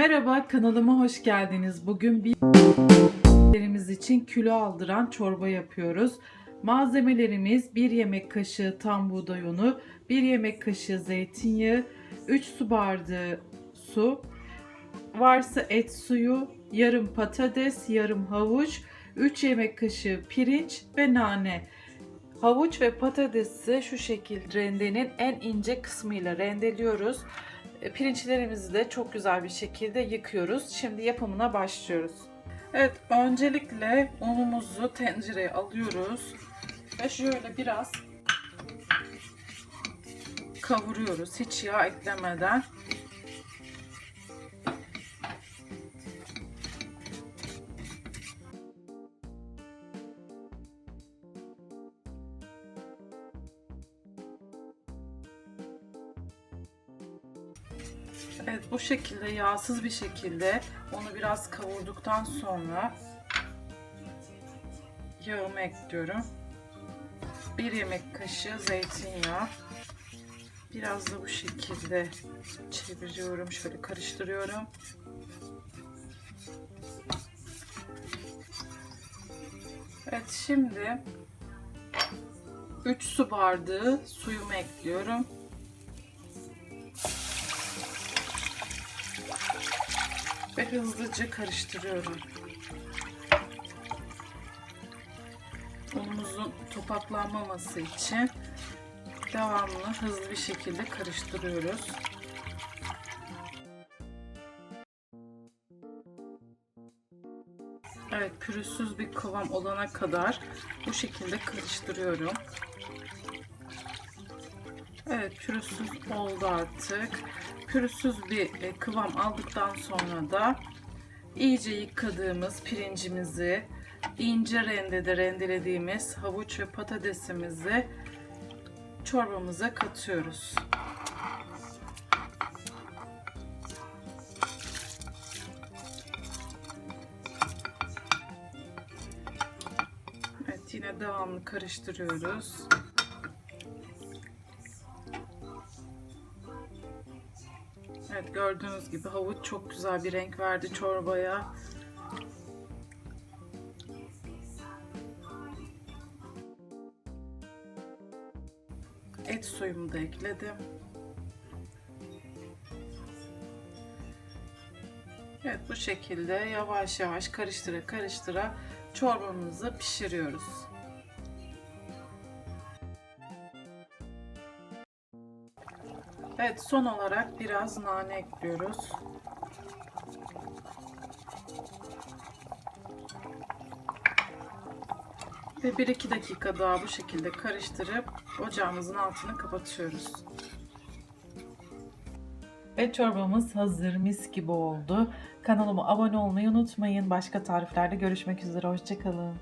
Merhaba kanalıma hoş geldiniz. Bugün bir için kilo aldıran çorba yapıyoruz. Malzemelerimiz 1 yemek kaşığı tam buğday unu, 1 yemek kaşığı zeytinyağı, 3 su bardağı su, varsa et suyu, yarım patates, yarım havuç, 3 yemek kaşığı pirinç ve nane. Havuç ve patatesi şu şekilde rendenin en ince kısmıyla rendeliyoruz. E, Pirinçlerimizi de çok güzel bir şekilde yıkıyoruz. Şimdi yapımına başlıyoruz. Evet, öncelikle unumuzu tencereye alıyoruz ve şöyle biraz kavuruyoruz hiç yağ eklemeden. Evet bu şekilde yağsız bir şekilde onu biraz kavurduktan sonra yağımı ekliyorum. Bir yemek kaşığı zeytinyağı. Biraz da bu şekilde çeviriyorum. Şöyle karıştırıyorum. Evet şimdi 3 su bardağı suyumu ekliyorum. Ve hızlıca karıştırıyorum. Unumuzun topaklanmaması için devamlı hızlı bir şekilde karıştırıyoruz. Evet, pürüzsüz bir kıvam olana kadar bu şekilde karıştırıyorum. Evet, pürüzsüz oldu artık. Pürüzsüz bir e, kıvam aldıktan sonra da iyice yıkadığımız pirincimizi, ince rendede rendelediğimiz havuç ve patatesimizi çorbamıza katıyoruz. Evet, yine devamlı karıştırıyoruz. Evet gördüğünüz gibi havuç çok güzel bir renk verdi çorbaya. Et suyumu da ekledim. Evet bu şekilde yavaş yavaş karıştıra karıştıra çorbamızı pişiriyoruz. Evet son olarak biraz nane ekliyoruz. Ve 1-2 dakika daha bu şekilde karıştırıp ocağımızın altını kapatıyoruz. Ve çorbamız hazır mis gibi oldu. Kanalıma abone olmayı unutmayın. Başka tariflerde görüşmek üzere. Hoşçakalın.